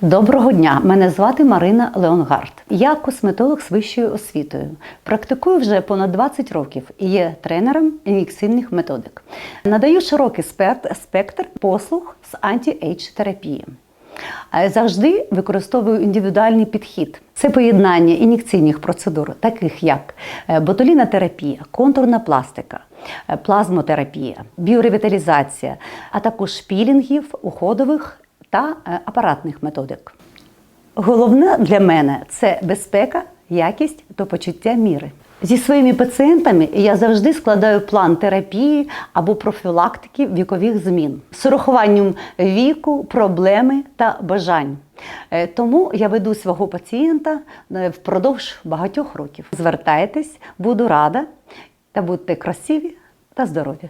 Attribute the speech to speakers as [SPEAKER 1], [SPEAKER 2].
[SPEAKER 1] Доброго дня! Мене звати Марина Леонгард. Я косметолог з вищою освітою. Практикую вже понад 20 років і є тренером ін'єкційних методик. Надаю широкий спектр, послуг з анті-ейдж терапії. Завжди використовую індивідуальний підхід. Це поєднання ін'єкційних процедур, таких як е, ботулінотерапія, контурна пластика, е, плазмотерапія, біоревіталізація, а також пілінгів, уходових та е, апаратних методик. Головне для мене це безпека, якість та почуття міри. Зі своїми пацієнтами я завжди складаю план терапії або профілактики вікових змін з урахуванням віку, проблеми та бажань. Е, Тому я веду свого пацієнта е, впродовж багатьох років. Звертайтесь, буду рада та будьте красиві та здорові.